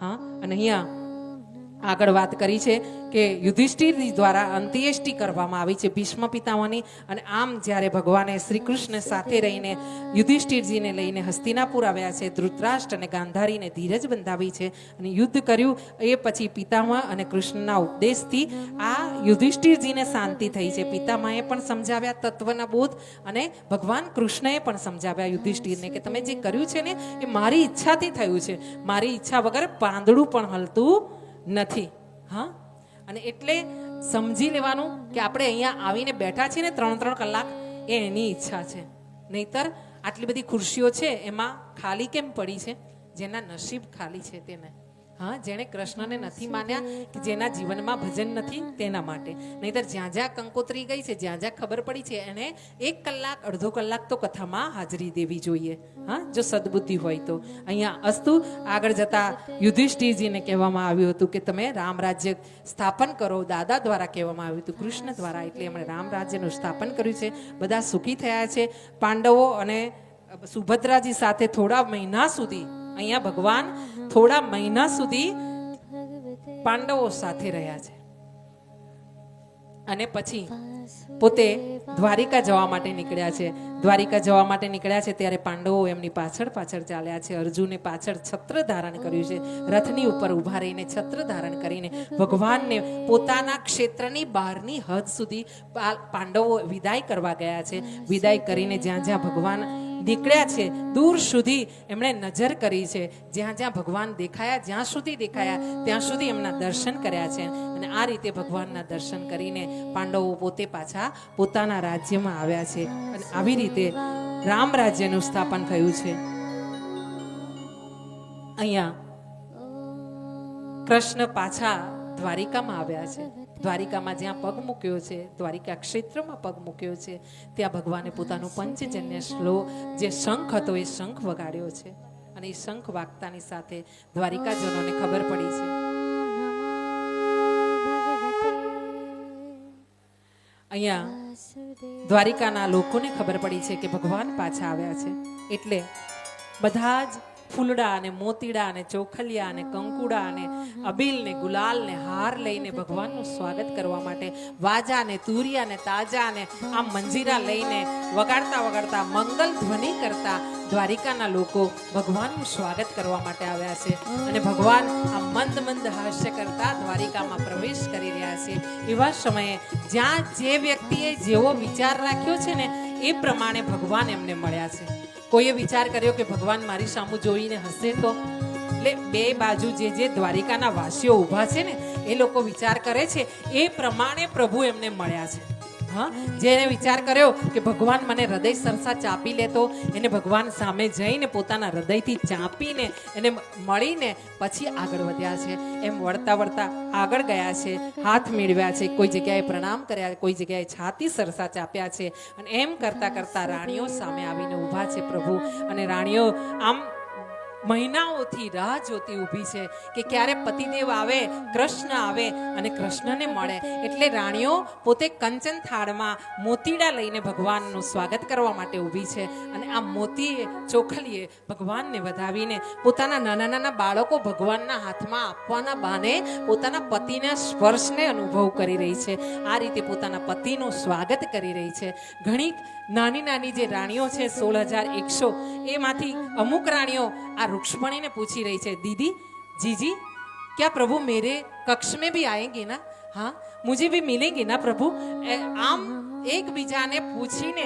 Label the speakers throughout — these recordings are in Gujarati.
Speaker 1: હા અને અહીંયા આગળ વાત કરી છે કે યુધિષ્ઠિર દ્વારા અંત્યેષ્ટિ કરવામાં આવી છે ભીષ્મ પિતામહની અને આમ જ્યારે ભગવાને શ્રી કૃષ્ણ સાથે રહીને યુધિષ્ઠિરજીને લઈને હસ્તિનાપુર આવ્યા છે, ધૃતરાષ્ટ્ર અને ગાંધારીને ધીરજ બંધાવી છે અને યુદ્ધ કર્યું, એ પછી પિતામહ અને કૃષ્ણના ઉપદેશથી આ યુધિષ્ઠિરજીને શાંતિ થઈ છે. પિતામહે પણ સમજાવ્યા તત્વના બોધ અને ભગવાન કૃષ્ણએ પણ સમજાવ્યા યુધિષ્ઠિરને કે તમે જે કર્યું છે ને, એ મારી ઈચ્છાથી થયું છે. મારી ઈચ્છા વગર પાંદડું પણ હલતું નથી. હા? અને એટલે સમજી લેવાનું કે આપણે અહીંયા આવીને બેઠા છીએ ને ત્રણ ત્રણ કલાક, એ એની ઈચ્છા છે. નહીતર આટલી બધી ખુરશીઓ છે, એમાં ખાલી કેમ પડી છે? જેના નસીબ ખાલી છે તેને. હા, જેણે કૃષ્ણને નથી માન્યા કે જેના જીવનમાં ભજન નથી તેના માટે. નહીતર જ્યાં જ્યાં કંકોત્રી ગઈ છે, જ્યાં જ્યાં ખબર પડી છે, એણે એક કલાક, અડધો કલાક તો કથામાં હાજરી દેવી જોઈએ. હા, જો સદબુદ્ધિ હોય તો. અહીંયા અસ્તુ આગળ જતા યુધિષ્ઠિરજીને કહેવામાં આવ્યું હતું કે તમે રામ રાજ્ય સ્થાપન કરો, દાદા દ્વારા કહેવામાં આવ્યું હતું, કૃષ્ણ દ્વારા, એટલે એમણે રામ રાજ્યનું સ્થાપન કર્યું છે. બધા સુખી થયા છે. પાંડવો અને સુભદ્રાજી સાથે થોડા મહિના સુધી અહીંયા ભગવાન થોડા મહિના સુધી પાંડવો સાથે રહ્યા છે. અને પછી પોતે દ્વારિકા જવા માટે નીકળ્યા છે. દ્વારિકા જવા માટે નીકળ્યા છે ત્યારે પાંડવો એમની પાછળ પાછળ ચાલ્યા છે. અર્જુને પાછળ છત્ર ધારણ કર્યું છે. રથની ઉપર ઊભા રહીને છત્ર ધારણ કરીને ભગવાનને પોતાના ક્ષેત્રની બહારની હદ સુધી પાંડવો વિદાય કરવા ગયા છે. વિદાય કરીને જ્યાં જ્યાં ભગવાન નીકળ્યા છે, દૂર સુધી એમણે નજર કરી છે. જ્યાં જ્યાં ભગવાન દેખાયા, જ્યાં સુધી દેખાયા, ત્યાં સુધી એમના દર્શન કર્યા છે. અને આ રીતે ભગવાનના દર્શન કરીને પાંડવો પોતે પાછા પોતાના રાજ્યમાં આવ્યા છે. અને આવી રીતે રામ રાજ્યનું સ્થાપન થયું છે. અહીંયા કૃષ્ણ પાછા દ્વારિકામાં આવ્યા છે. દ્વારિકામાં જ્યાં પગ મૂક્યો છે, દ્વારિકા ક્ષેત્રમાં પગ મૂક્યો છે, ત્યાં ભગવાને પોતાનું પંચજન્ય શ્લો જે શંખ હતો, એ શંખ વગાડ્યો છે. અને એ શંખ વાગતાની સાથે દ્વારિકાજનોને ખબર પડી છે. અહીંયા દ્વારિકાના લોકોને ખબર પડી છે કે ભગવાન પાછા આવ્યા છે. એટલે બધા જ ફૂલડા અને મોતીડા અને ચોખલિયા અને કંકુડા અને અબીલ ને ગુલાલ ને હાર લઈને ભગવાનનું સ્વાગત કરવા માટે વાજા ને તુરિયા ને તાજા ને આમ મંજીરા લઈને વગાડતા વગાડતા મંગલ ધ્વનિ કરતા દ્વારિકાના લોકો ભગવાનનું સ્વાગત કરવા માટે આવ્યા છે. અને ભગવાન આ મંદ મંદ હાસ્ય કરતા દ્વારિકામાં પ્રવેશ કરી રહ્યા છે. એવા સમયે જ્યાં જે વ્યક્તિએ જેવો વિચાર રાખ્યો છે ને એ પ્રમાણે ભગવાન એમને મળ્યા છે. કોઈએ વિચાર કર્યો કે ભગવાન મારી સામું જોઈને હસે તો? એટલે બે બાજુ જે જે દ્વારિકાના વાસીઓ ઊભા છે ને, એ લોકો વિચાર કરે છે, એ પ્રમાણે પ્રભુ એમને મળ્યા છે. હા? જેને વિચાર કર્યો કે ભગવાન મને હૃદય સરસા ચાપી લેતો, એને ભગવાન સામે જઈને પોતાના હૃદયથી ચાપીને એને મળીને પછી આગળ વધ્યા છે. એમ વળતા વળતા આગળ ગયા છે, હાથ મેળવ્યા છે, કોઈ જગ્યાએ પ્રણામ કર્યા, કોઈ જગ્યાએ છાતી સરસા ચાપ્યા છે. અને એમ કરતા કરતા રાણીઓ સામે આવીને ઊભા છે પ્રભુ. અને રાણીઓ આમ મહિનાઓથી રાહ જોતી ઊભી છે કે ક્યારે પતિદેવ આવે, કૃષ્ણ આવે અને કૃષ્ણને મળે. એટલે રાણીઓ પોતે કંચન થાળમાં મોતીડા લઈને ભગવાનનું સ્વાગત કરવા માટે ઊભી છે અને આ મોતીએ, ચોખલીએ ભગવાનને વધાવીને પોતાના નાના નાના બાળકો ભગવાનના હાથમાં આપવાના બહાને પોતાના પતિના સ્પર્શને અનુભવ કરી રહી છે. આ રીતે પોતાના પતિનું સ્વાગત કરી રહી છે. ઘણી નાની નાની જે રાણીઓ છે, સોળ હજાર એકસો, એમાંથી અમુક રાણીઓ આ રૂક્ષ્મણીને પૂછી રહી છે દીદી जीजी क्या प्रभु मेरे कक्ष में भी आएंगे ना हाँ मुझे भी मिलेंगे ना प्रभु એ આમ એકબીજાને પૂછીને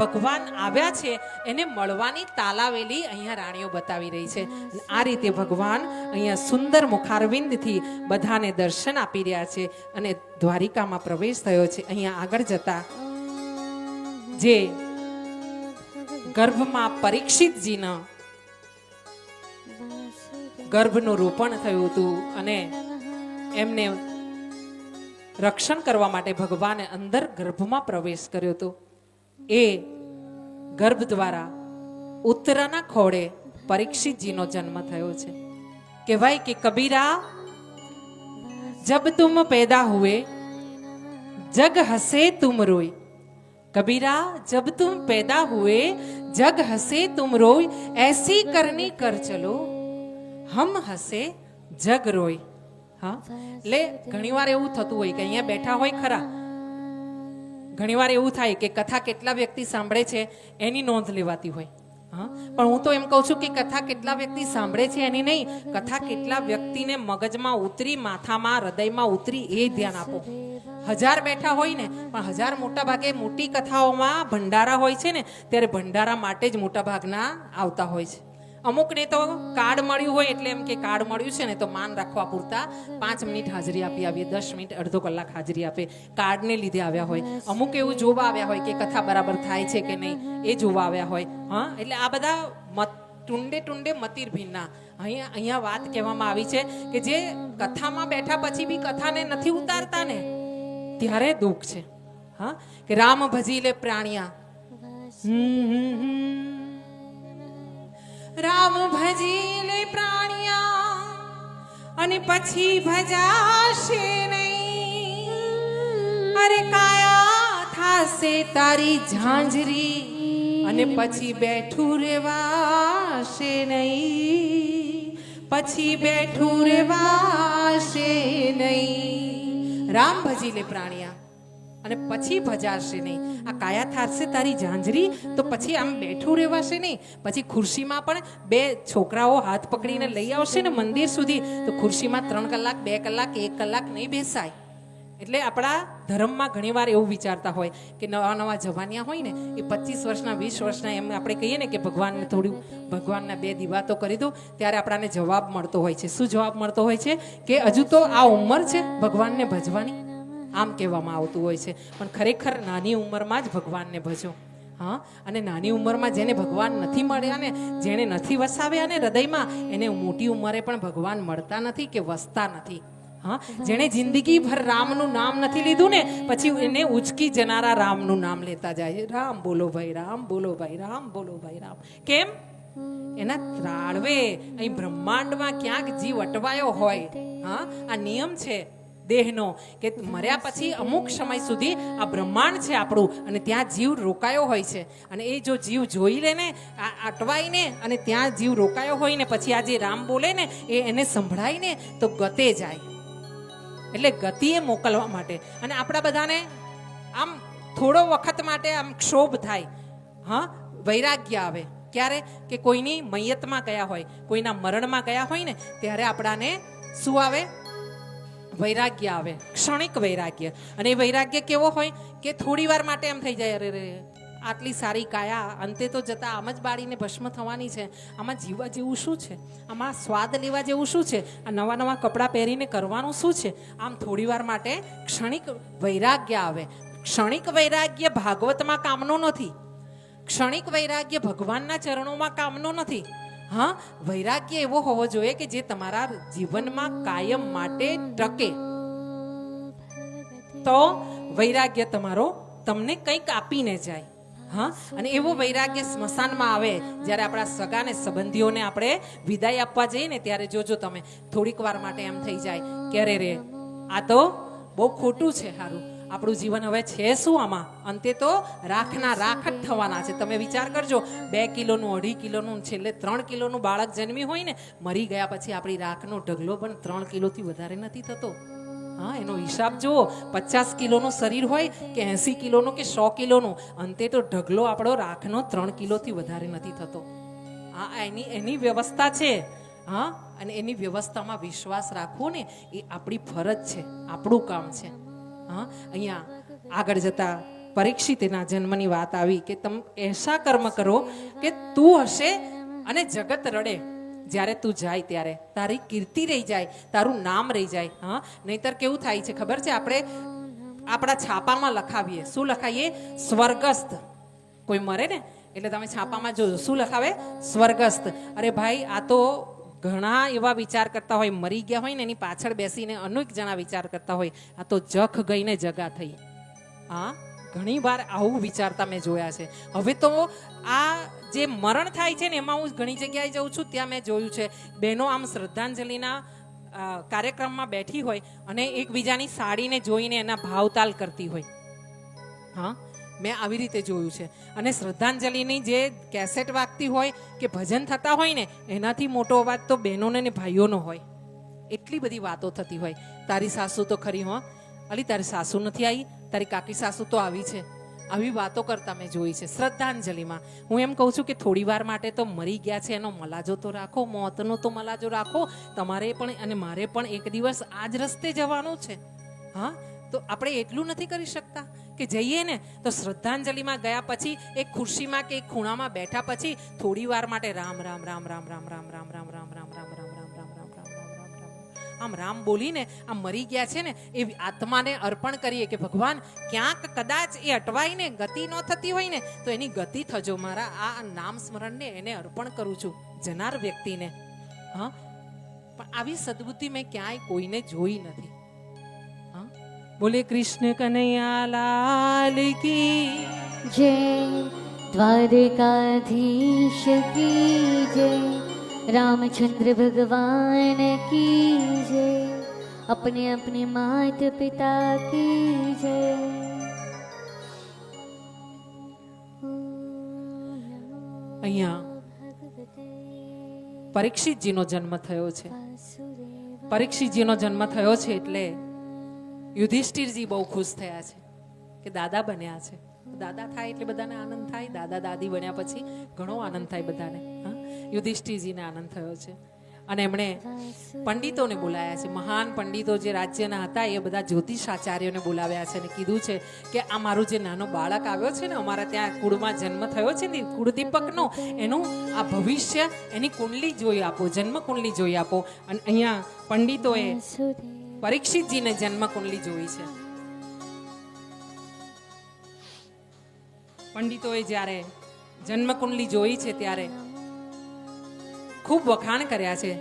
Speaker 1: ભગવાન આવ્યા છે એને મળવાની તાલાવેલી અહીંયા રાણીઓ બતાવી રહી છે અને આ રીતે ભગવાન અહીંયા સુંદર મુખારવિંદથી બધાને દર્શન આપી રહ્યા છે અને દ્વારિકામાં પ્રવેશ થયો છે અહીંયા આગળ જતા જે ગર્ભમાં પરીક્ષિતજીના ગર્ભનું રોપણ થયું હતું અને એમને રક્ષણ કરવા માટે ભગવાને અંદર ગર્ભમાં પ્રવેશ કર્યો હતો. એ ગર્ભ દ્વારા ઉત્તરાના ખોળે પરીક્ષિતજીનો જન્મ થયો છે. કહેવાય કે કબીરા, જબ તુમ પેદા હુએ, જગ હસે તુમ રોય. કબીરા, જબ તુમ પેદા હુએ, જગ હસે તુમ રોય, એસી કરની કર ચલો. હમ હસે જગ રોય. હા? એટલે ઘણીવાર એવું થતું હોય કે અહીંયા બેઠા હોય ખરા. ઘણીવાર એવું થાય કે કથા કેટલા વ્યક્તિ સાંભળે છે એની નોંધ લેવાતી હોય. હા? પણ હું તો એમ કહું છું કે કથા કેટલા વ્યક્તિ સાંભળે છે એની નહીં. કથા કેટલા વ્યક્તિને મગજમાં ઉતરી, માથામાં, હૃદયમાં ઉતરી એ ધ્યાન આપો. હજાર બેઠા હોય ને, પણ હજાર મોટા ભાગે મોટી કથાઓમાં ભંડારા હોય છે ને, ત્યારે ભંડારા માટે જ મોટા ભાગના આવતા હોય છે. અમુકને તો કાર્ડ મળ્યું હોય એટલે એમ કે કાર્ડ મળ્યું છે ને તો માન રાખવા પૂરતા. પાંચ મિનિટ હાજરી આપી આવીએ, દસ મિનિટ, અડધો કલાક હાજરી આપે. કાર્ડને લીધે આવ્યા હોય. અમુક એવું જોવા આવ્યા હોય કે કથા બરાબર થાય છે કે નહીં, એ જોવા આવ્યા હોય. હા, એટલે આ બધા મત, ટુંડે ટુંડે મતિર ભિન્ના અહીંયા અહીંયા વાત કહેવામાં આવી છે કે જે કથામાં બેઠા પછી બી કથાને નથી ઉતારતા ને, ત્યારે દુઃખ છે. હા, કે રામ ભજી લે પ્રાણિયા. હમ હમ હમ. રામ ભજી લે પ્રાણિયા અને પછી ભજાશે નહીં. અરે કાયા થાશે તારી ઝાંઝરી અને પછી બેઠું રેવાશે નહીં. પછી બેઠું રેવાશે નહીં. રામ ભજી લે પ્રાણિયા. અને પછી ભજાશે નહીં. આ કાયા થારશે તારી ઝાંઝરી, તો પછી આમ બેઠું રહેવાશે નહીં. પછી ખુરશીમાં પણ બે છોકરાઓ હાથ પકડીને લઈ આવશે ને મંદિર સુધી, તો ખુરશીમાં ત્રણ કલાક, બે કલાક, એક કલાક નહીં બેસાય. એટલે આપણા ધર્મમાં ઘણીવાર એવું વિચારતા હોય કે નવા નવા જવાનિયા હોય ને, એ પચીસ વર્ષના, વીસ વર્ષના, એમ આપણે કહીએ ને કે ભગવાનને થોડું, ભગવાનના બે દિવાતો કરી દો ત્યારે આપણાને જવાબ મળતો હોય છે. શું જવાબ મળતો હોય છે? કે હજુ તો આ ઉંમર છે ભગવાનને ભજવાની? આમ કહેવામાં આવતું હોય છે. પણ ખરેખર નાની ઉંમરમાં જ ભગવાનને ભજો. હા? અને નાની ઉંમરમાં જેને ભગવાન નથી મળ્યા ને, જેણે નથી વસાવ્યા ને હૃદયમાં, એને મોટી ઉંમરે પણ ભગવાન મળતા નથી કે વસતા નથી. હા? જેણે જિંદગીભર રામનું નામ નથી લીધું ને, પછી એને ઉચકી જનારા રામનું નામ લેતા જાય રામ બોલો ભાઈ, રામ બોલો ભાઈ, રામ બોલો ભાઈ, રામ. કેમ? એના ત્રાળવે અહીં બ્રહ્માંડમાં ક્યાંક જીવ અટવાયો હોય. હા? આ નિયમ છે. દેહનો, કે મર્યા પછી અમુક સમય સુધી આ બ્રહ્માંડ છે આપણું, અને ત્યાં જીવ રોકાયો હોય છે. અને એ જો જીવ જોઈ લે ને અટવાઈને અને ત્યાં જીવ રોકાયો હોય ને, પછી આ જે રામ બોલે ને, એ એને સંભળાય ને, તો ગતે જાય. એટલે ગતિએ મોકલવા માટે. અને આપણા બધાને આમ થોડો વખત માટે આમ ક્ષોભ થાય. હા, વૈરાગ્ય આવે. ક્યારે? કે કોઈની મૈયતમાં ગયા હોય, કોઈના મરણમાં ગયા હોય ને, ત્યારે આપણાને શું આવે? વૈરાગ્ય આવે, ક્ષણિક વૈરાગ્ય. અને એ વૈરાગ્ય કેવો હોય કે થોડી વાર માટે એમ થઈ જાય, અરે રે આટલી સારી કાયા, અંતે તો જતા આમ જ બાળીને ભસ્મ થવાની છે. આમાં જીવવા જેવું શું છે? આમાં સ્વાદ લેવા જેવું શું છે? આ નવા નવા કપડાં પહેરીને કરવાનું શું છે? આમ થોડી વાર માટે ક્ષણિક વૈરાગ્ય આવે. ક્ષણિક વૈરાગ્ય ભાગવતમાં કામનો નથી. ક્ષણિક વૈરાગ્ય ભગવાનના ચરણોમાં કામનો નથી. હા, વૈરાગ્ય એવો હોવો જોઈએ કે જે તમારા જીવનમાં કાયમ માટે ટકે. તો વૈરાગ્ય તમારો તમને કંઈક આપીને જાય. હા, અને એવો વૈરાગ્ય સ્મશાનમાં આવે જ્યારે આપણા સગા ને સંબંધીઓને આપણે વિદાય આપવા જઈએ ને ત્યારે જોજો તમે, થોડીક વાર માટે એમ થઈ જાય કે અરે રે? આ તો બહુ ખોટું છે સારું આપણું જીવન હવે છે શું આમાં? અંતે તો રાખના રાખ જ થવાના છે. તમે વિચાર કરજો, બે કિલોનું, અઢી કિલોનું, છેલ્લે ત્રણ કિલોનું બાળક જન્મી હોય ને, મરી ગયા પછી આપણી રાખનો ઢગલો પણ ત્રણ કિલોથી વધારે નથી થતો. હા, એનો હિસાબ જુઓ, પચાસ કિલોનું શરીર હોય કે એંસી કિલોનું કે સો કિલોનું, અંતે તો ઢગલો આપણો રાખનો ત્રણ કિલોથી વધારે નથી થતો. હા, એની એની વ્યવસ્થા છે. હા, અને એની વ્યવસ્થામાં વિશ્વાસ રાખવો ને, એ આપણી ફરજ છે, આપણું કામ છે. હા, અહીંયા આગળ જતા પરીક્ષિત એના જન્મની વાત આવી કે તમે એસા કર્મ કરો કે તું હશે અને જગત રડે. જ્યારે તું જાય ત્યારે. તારી કીર્તિ રહી જાય, તારું નામ રહી જાય, હા. નહીતર કેવું થાય છે ખબર છે? આપણે આપણા છાપામાં લખાવીએ. શું લખાઈએ? સ્વર્ગસ્થ. કોઈ મરે ને એટલે તમે છાપામાં જોજો. શું લખાવે? સ્વર્ગસ્થ. અરે ભાઈ, આ તો ઘણા એવા વિચાર કરતા હોય, મરી ગયા હોય ને એની પાછળ બેસીને અનેક જણા વિચાર કરતા હોય, આ તો જખ ગઈને જગા થઈ. હા, ઘણી વાર આવું વિચારતા મેં જોયા છે. હવે તો આ જે મરણ થાય છે ને, એમાં હું ઘણી જગ્યાએ જઉં છું, ત્યાં મેં જોયું છે. બહેનો આમ શ્રદ્ધાંજલિના કાર્યક્રમમાં બેઠી હોય અને એકબીજાની સાડીને જોઈને એના ભાવતાલ કરતી હોય. હા મેં આવી રીતે જોયું છે. અને શ્રદ્ધાંજલિની જે કેસેટ વાગતી હોય કે ભજન થતા હોય ને, એનાથી મોટો અવાજ તો બહેનોને ને ભાઈઓનો હોય. એટલી બધી વાતો થતી હોય. તારી સાસુ તો ખરી હો. અલી, તારી સાસુ નથી આવી? તારી કાકી સાસુ તો આવી છે. આવી વાતો કરતા મેં જોઈ છે, શ્રદ્ધાંજલિમાં. હું એમ કહું છું કે થોડી વાર માટે તો મરી ગયા છે, એનો મલાજો તો રાખો, મોતનો તો મલાજો રાખો. તમારે પણ અને મારે પણ એક દિવસ આ જ રસ્તે જવાનું છે. હા? તો આપણે એટલું નથી કરી શકતા કે જઈએ ને તો શ્રદ્ધાંજલિમાં ગયા પછી એક ખુરશીમાં કે ખૂણામાં બેઠા પછી થોડી વાર માટે રામ રામ રામ રામ રામ રામ રામ રામ રામ રામ રામ રામ રામ રામ રામ રામ રામ આમ રામ બોલીને આમ મરી ગયા છે ને એ આત્માને અર્પણ કરીએ કે ભગવાન ક્યાંક કદાચ એ અટવાઈને ગતિ ન થતી હોય ને તો એની ગતિ થજો મારા આ નામ સ્મરણને એને અર્પણ કરું છું જનાર વ્યક્તિને હા પણ આવી સદબુદ્ધિ મેં ક્યાંય કોઈને જોઈ નથી બોલે કૃષ્ણ કનૈયા લાલ કી
Speaker 2: जय द्वारकाधीश की जय रामचंद्र भगवान की जय अपने अपने मात पिता की जय
Speaker 1: અહીંયા પરીક્ષિતજીનો જન્મ થયો છે પરીક્ષિતજીનો જન્મ થયો છે એટલે યુધિષ્ઠિરજી બહુ ખુશ થયા છે કે દાદા બન્યા છે. દાદા થાય એટલે બધાને આનંદ થાય, દાદા દાદી બન્યા પછી ઘણો આનંદ થાય બધાને. હા, યુધિષ્ઠિરજીને આનંદ થયો છે. અને એમણે પંડિતોને બોલાયા છે. મહાન પંડિતો જે રાજ્યના હતા એ બધા જ્યોતિષ આચાર્યોને બોલાવ્યા છે અને કીધું છે કે આ મારું જે નાનો બાળક આવ્યો છે ને, અમારા ત્યાં કુળમાં જન્મ થયો છે ને, કુળદીપકનો, એનું આ ભવિષ્ય એની કુંડલી જોઈ આપો જન્મ કુંડલી જોઈ આપો. અને અહીંયા પંડિતોએ પરીક્ષિતજીને જન્મ કુંડલી જોઈ છે. પંડિતોએ જ્યારે જન્મ કુંડલી જોઈ છે ત્યારે ખૂબ વખાણ કર્યા છે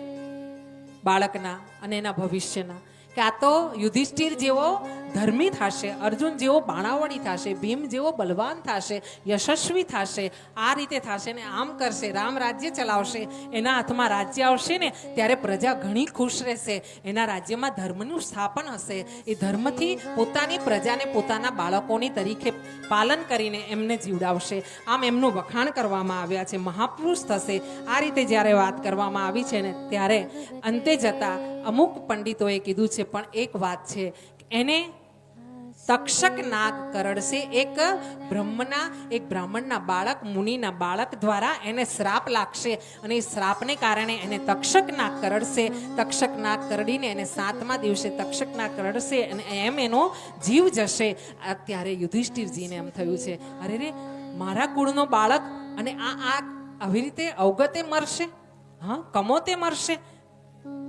Speaker 1: બાળકના અને એના ભવિષ્યના. કે તો યુધિષ્ઠિર જેવો ધર્મી થશે, અર્જુન જેવો બાણાવળી થશે, ભીમ જેવો બલવાન થશે, યશસ્વી થશે, આ રીતે થશે ને આમ કરશે, રામ રાજ્ય ચલાવશે, એના હાથમાં રાજ્ય આવશે ને, ત્યારે પ્રજા ઘણી ખુશ રહેશે, એના રાજ્યમાં ધર્મનું સ્થાપન હશે, એ ધર્મથી પોતાની પ્રજાને પોતાના બાળકોની તરીકે પાલન કરીને એમને જીવડાવશે. આમ એમનું વખાણ કરવામાં આવ્યા છે, મહાપુરુષ થશે, આ રીતે જ્યારે વાત કરવામાં આવી છે ને, ત્યારે અંતે જતા અમુક પંડિતોએ કીધું છે, પણ એક વાત છે એને તક્ષક નાગ કરડશે. એક બ્રહ્મના, એક બ્રાહ્મણના બાળક, મુનિના બાળક દ્વારા એને શ્રાપ લાગશે અને એ શ્રાપને કારણે એને તક્ષક નાગ કરડશે. તક્ષક નાગ કરડીને એને સાતમા દિવસે તક્ષક નાગ કરડશે અને એમ એનો જીવ જશે. અત્યારે યુધિષ્ઠિરજીને એમ થયું છે, અરે રે, મારા કુળનો બાળક અને આ આ આવી રીતે અવગતે મરશે? હા, કમોતે મરશે?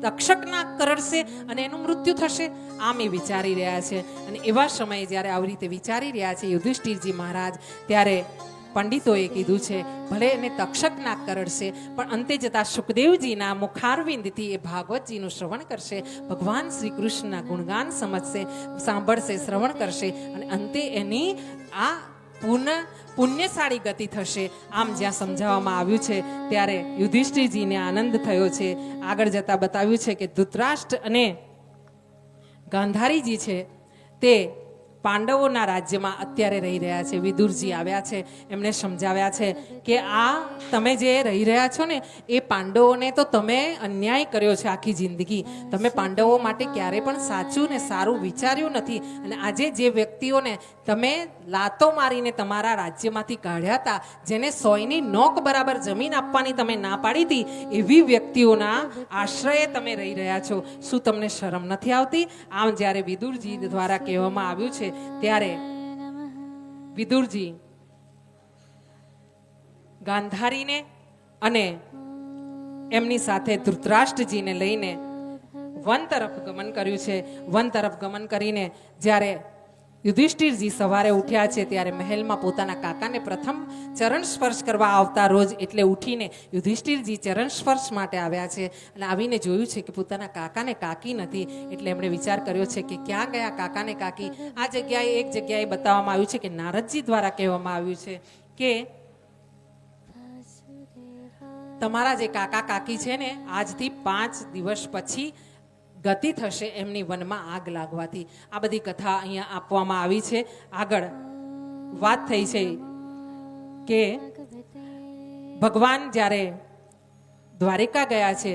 Speaker 1: તક્ષકના કરડશે અને એનું મૃત્યુ થશે. આમ એ વિચારી રહ્યા છે. અને એવા સમયે જ્યારે આવી રીતે વિચારી રહ્યા છે યુધિષ્ઠિરજી મહારાજ, ત્યારે પંડિતોએ કીધું છે, ભલે એને તક્ષક ના કરડશે, પણ અંતે જતા સુખદેવજીના મુખારવિંદથી એ ભાગવતજીનું શ્રવણ કરશે. ભગવાન શ્રી કૃષ્ણના ગુણગાન સમજશે, સાંભળશે, શ્રવણ કરશે અને અંતે એની આ પુનઃ પુણ્યશાળી ગતિ થશે. આમ જ્યાં સમજાવવામાં આવ્યું છે, ત્યારે યુધિષ્ઠિરજીને આનંદ થયો છે. આગળ જતા બતાવ્યું છે કે ધૃતરાષ્ટ્ર અને ગાંધારીજી છે, તે પાંડવોના રાજ્યમાં અત્યારે રહી રહ્યા છે, વિદુરજી આવ્યા છે, એમણે સમજાવ્યા છે કે આ તમે જે રહી રહ્યા છો ને, એ પાંડવોને તો તમે અન્યાય કર્યો છે આખી જિંદગી. તમે પાંડવો માટે ક્યારે પણ સાચું ને સારું વિચાર્યું નથી. અને આજે જે વ્યક્તિઓને તમે લાતો મારીને તમારા રાજ્યમાંથી કાઢ્યા હતા, જેને સોયની નોક બરાબર જમીન આપવાની તમે ના પાડી હતી, એવી વ્યક્તિઓના આશ્રયે તમે રહી રહ્યા છો. શું તમને શરમ નથી આવતી? આમ જ્યારે વિદુરજી દ્વારા કહેવામાં આવ્યું છે ત્યારે વિદુરજી ગાંધારીને અને એમની સાથે ધૃતરાષ્ટ્રજીને લઈને વન તરફ ગમન કર્યું છે. વન તરફ ગમન કરીને જ્યારે યુધિષ્ઠિરજી સવારે ઉઠ્યા છે ત્યારે મહેલમાં પોતાના કાકાને પ્રથમ ચરણ સ્પર્શ કરવા આવતા રોજ એટલે ઉઠીને યુધિષ્ઠિરજી ચરણ સ્પર્શ માટે આવ્યા છે અને આવીને જોયું છે કે પોતાના કાકાને કાકી નથી એટલે એમણે વિચાર કર્યો છે કે ક્યાં ગયા કાકાને કાકી? આ જગ્યાએ, એક જગ્યાએ બતાવવામાં આવ્યું છે કે નારદજી દ્વારા કહેવામાં આવ્યું છે કે તમારા જે કાકા કાકી છે ને, આજથી પાંચ દિવસ પછી ગતિ થશે એમની વનમાં આગ લાગવાથી. આ બધી કથા અહીંયા આપવામાં આવી છે. આગળ વાત થઈ છે કે ભગવાન જ્યારે દ્વારિકા ગયા છે,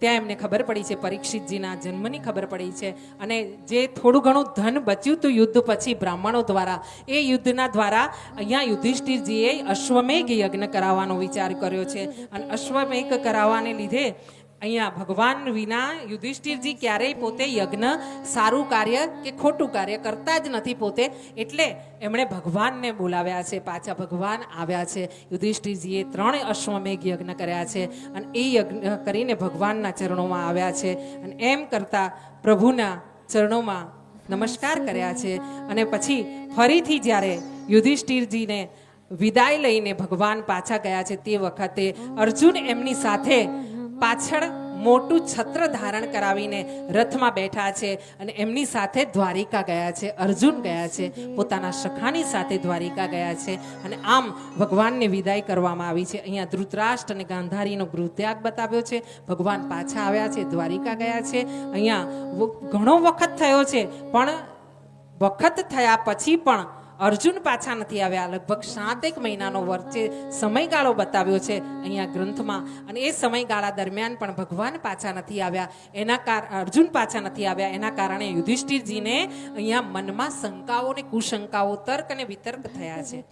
Speaker 1: ત્યાં એમને ખબર પડી છે, પરીક્ષિતજીના જન્મની ખબર પડી છે. અને જે થોડું ઘણું ધન બચ્યું હતું યુદ્ધ પછી બ્રાહ્મણો દ્વારા, એ યુદ્ધના દ્વારા અહીંયા યુધિષ્ઠિરજીએ અશ્વમેઘ યજ્ઞ કરાવવાનો વિચાર કર્યો છે. અને અશ્વમેઘ કરાવવાને લીધે અહીંયા ભગવાન વિના યુધિષ્ઠિરજી ક્યારેય પોતે યજ્ઞ સારું કાર્ય કે ખોટું કાર્ય કરતા જ નથી પોતે. એટલે એમણે ભગવાનને બોલાવ્યા છે, પાછા ભગવાન આવ્યા છે. યુધિષ્ઠિરજીએ ત્રણ અશ્વમેઘ યજ્ઞ કર્યા છે અને એ યજ્ઞ કરીને ભગવાનના ચરણોમાં આવ્યા છે અને એમ કરતા પ્રભુના ચરણોમાં નમસ્કાર કર્યા છે. અને પછી ફરીથી જ્યારે યુધિષ્ઠિરજીને વિદાય લઈને ભગવાન પાછા ગયા છે તે વખતે અર્જુન એમની સાથે પાછળ મોટું છત્ર ધારણ કરાવીને રથમાં બેઠા છે અને એમની સાથે દ્વારિકા ગયા છે, અર્જુન ગયા છે, પોતાના સખાની સાથે દ્વારિકા ગયા છે અને આમ ભગવાનને વિદાય કરવામાં આવી છે. અહીંયા ધૃતરાષ્ટ્ર અને ગાંધારીનો ગૃહત્યાગ બતાવ્યો છે. ભગવાન પાછા આવ્યા છે, દ્વારિકા ગયા છે. અહીંયા ઘણો વખત થયો છે, પણ વખત થયા પછી પણ અર્જુન પાછા નથી આવ્યા. લગભગ સાતેક મહિનાનો વચ્ચે સમયગાળો બતાવ્યો છે અહીંયા ગ્રંથમાં. અને એ સમયગાળા દરમિયાન પણ ભગવાન પાછા નથી આવ્યા. એના કાર, અર્જુન પાછા નથી આવ્યા. એના કારણે યુધિષ્ઠિરજીને અહીંયા મનમાં શંકાઓ ને કુશંકાઓ, તર્ક અને વિતર્ક થયા છે.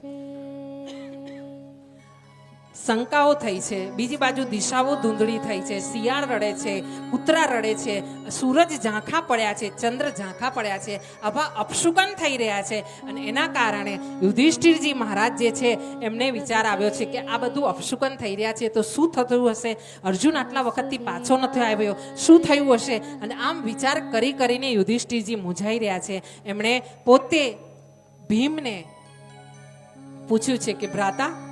Speaker 1: શંકાઓ થઈ છે. બીજી બાજુ દિશાઓ ધૂંધળી થઈ છે. શિયાળ રડે છે. કૂતરા રડે છે. સૂરજ ઝાંખા પડ્યા છે. ચંદ્ર ઝાંખા પડ્યા છે. આવા અપશુકન થઈ રહ્યા છે. અને એના કારણે યુધિષ્ઠિરજી મહારાજ જે છે, એમને વિચાર આવ્યો છે કે આ બધું અપશુકન થઈ રહ્યા છે. તો શું થતું હશે? અર્જુન આટલા વખતથી પાછો નથી આવ્યો. શું થયું હશે? અને આમ વિચાર કરી કરીને યુધિષ્ઠિરજી મૂંઝાઈ રહ્યા છે. એમણે પોતે ભીમને પૂછ્યું છે કે, ભ્રાતા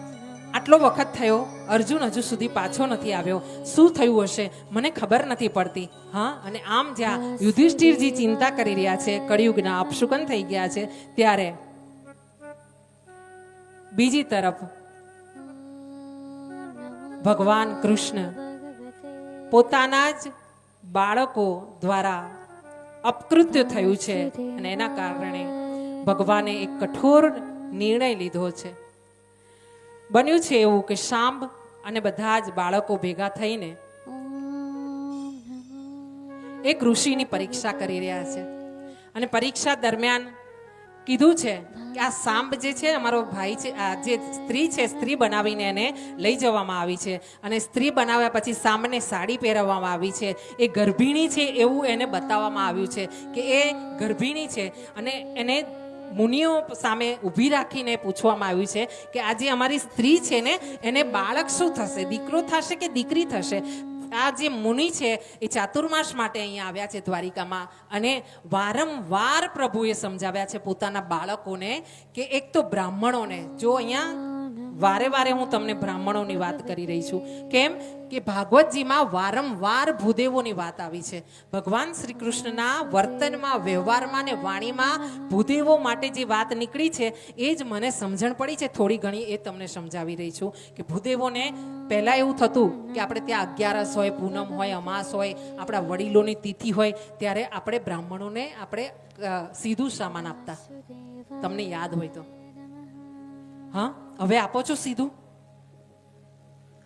Speaker 1: આટલો વખત થયો અર્જુન હજુ સુધી પાછો નથી આવ્યો. શું થયું હશે? મને ખબર નથી પડતી. હા અને આમ જ્યાં યુધિષ્ઠિરજી ચિંતા કરી રહ્યા છે કળિયુગના અપશુકન થઈ ગયા છે ત્યારે બીજી તરફ ભગવાન કૃષ્ણ પોતાના જ બાળકો દ્વારા અપકૃત્ય થયું છે અને એના કારણે ભગવાને એક કઠોર નિર્ણય લીધો છે. બન્યું છે એવું કે સાંભ અને બધા જ બાળકો ભેગા થઈને એક ઋષિની પરીક્ષા કરી રહ્યા છે. અને પરીક્ષા દરમિયાન કીધું છે કે આ સાંબ જે છે, અમારો ભાઈ છે, આ જે સ્ત્રી છે, સ્ત્રી બનાવીને એને લઈ જવામાં આવી છે. અને સ્ત્રી બનાવ્યા પછી સાંબને સાડી પહેરવવામાં આવી છે. એ ગર્ભિણી છે એવું એને બતાવવામાં આવ્યું છે કે એ ગર્ભિણી છે અને એને મુનિઓ સામે ઊભી રાખીને પૂછવામાં આવ્યું છે કે આ જે અમારી સ્ત્રી છે ને, એને બાળક શું થશે? દીકરો થશે કે દીકરી થશે? આ જે મુનિ છે, એ ચાતુર્માસ માટે અહીંયા આવ્યા છે દ્વારિકામાં અને વારંવાર પ્રભુએ સમજાવ્યા છે પોતાના બાળકોને કે એક તો બ્રાહ્મણોને, જો અહીંયા વારે વારે હું તમને બ્રાહ્મણોની વાત કરી રહી છું. કેમ? કે ભાગવતજીમાં વારંવાર ભૂદેવોની વાત આવી છે. ભગવાન શ્રી કૃષ્ણના વર્તનમાં, વ્યવહારમાં ને વાણીમાં ભૂદેવો માટે જે વાત નીકળી છે, એ જ મને સમજણ પડી છે. થોડી ઘણી એ તમને સમજાવી રહી છું કે ભૂદેવોને પહેલાં એવું થતું કે આપણે ત્યાં અગિયારસ હોય, પૂનમ હોય, અમાસ હોય, આપણા વડીલોની તિથિ હોય, ત્યારે આપણે બ્રાહ્મણોને આપણે સીધું સામાન આપતા. તમને યાદ હોય તો. હા? હવે આપો છો સીધું?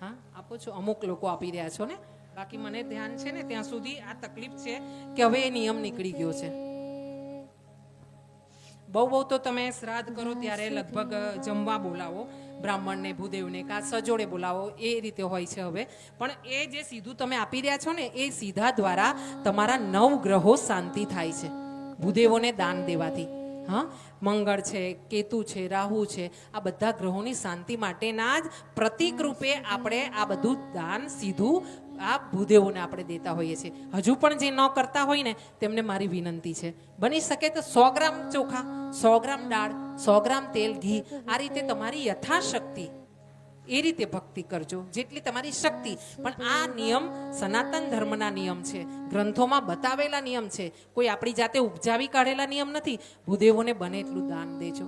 Speaker 1: હા આપો છો? અમુક લોકો આપી રહ્યા છો ને? બાકી મને ધ્યાન છે ને ત્યાં સુધી આ તકલીફ છે કે હવે એ નિયમ નીકળી ગયો છે. બહુ બહુ તો તમે શ્રાદ્ધ કરો ત્યારે લગભગ જમવા બોલાવો બ્રાહ્મણને ભૂદેવને કાં સજોડે બોલાવો એ રીતે હોય છે હવે. પણ એ જે સીધું તમે આપી રહ્યા છો ને એ સીધા દ્વારા તમારા નવ ગ્રહો શાંતિ થાય છે. ભૂદેવોને દાન દેવાથી. હા? મંગળ છે, કેતુ છે, રાહુ છે, આ બધા ગ્રહોની શાંતિ માટેના જ પ્રતિક રૂપે આપણે આ બધું દાન સીધું આ ભૂદેવોને આપણે દેતા હોઈએ છીએ. હજુ પણ જે ન કરતા હોય ને, તેમને મારી વિનંતી છે. બની શકે તો સો ગ્રામ ચોખા, સો ગ્રામ દાળ, સો ગ્રામ તેલ, ઘી, આ રીતે તમારી યથાશક્તિ એ રીતે ભક્તિ કરજો, જેટલી તમારી શક્તિ. પણ આ નિયમ સનાતન ધર્મના નિયમ છે. ગ્રંથોમાં બતાવેલા નિયમ છે. કોઈ આપણી જાતે ઉપજાવી કાઢેલા નિયમ નથી. ભૂદેવોને બને એટલું દાન દેજો.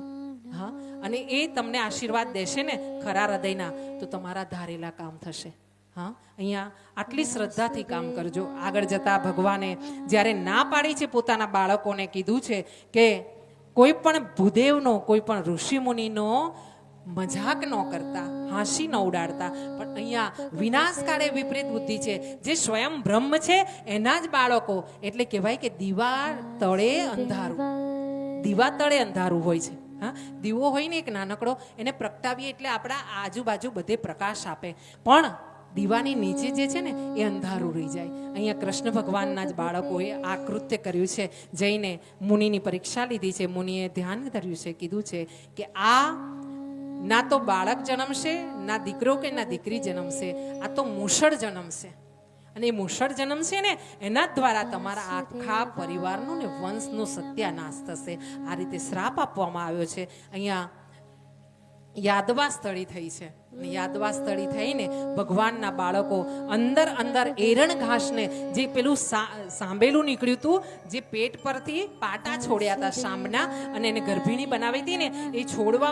Speaker 1: હા? અને એ તમને આશીર્વાદ દેશે ને ખરા હૃદયના, તો તમારા ધારેલા કામ થશે. હા? અહીંયા આટલી શ્રદ્ધાથી કામ કરજો. આગળ જતા ભગવાને જ્યારે ના પાડી છે પોતાના બાળકોને કીધું છે કે કોઈ પણ ભૂદેવનો, કોઈ પણ ઋષિમુનિનો મજાક ન કરતા, હાંસી ન ઉડાડતા. પણ અહીંયા વિનાશકારે વિપરીત બુદ્ધિ છે. જે સ્વયં બ્રહ્મ છે, એના જ બાળકો. એટલે કહેવાય કે દીવા તળે અંધારું. દીવા તળે અંધારું હોય છે. હા? દીવો હોય ને એક નાનકડો, એને પ્રગટાવીએ એટલે આપણા આજુબાજુ બધે પ્રકાશ આપે. પણ દીવાની નીચે જે છે ને, એ અંધારું રહી જાય. અહીંયા કૃષ્ણ ભગવાનના જ બાળકોએ આ કૃત્ય કર્યું છે. જઈને મુનિની પરીક્ષા લીધી છે. મુનિએ ધ્યાન ધર્યું છે. કીધું છે કે આ ના તો બાળક જન્મશે ના દીકરો કે ના દીકરી જન્મશે આ તો મૂષળ જન્મશે. અને એ મૂષળ જન્મશે ને એના દ્વારા તમારા આખા પરિવારનું ને વંશનું સત્યાનાશ થશે. આ રીતે શ્રાપ આપવામાં આવ્યો છે. અહીંયા યાદવા સ્થળી થઈ છે. યાદવા સ્થળી થઈને ભગવાનના બાળકો અંદર અંદર એરણ ઘાસને જે પેલું સાંભેલું નીકળ્યું હતું જે પેટ પરથી પાટા છોડ્યા હતા શામના અને એને ગર્ભિણી બનાવી હતી ને એ છોડવા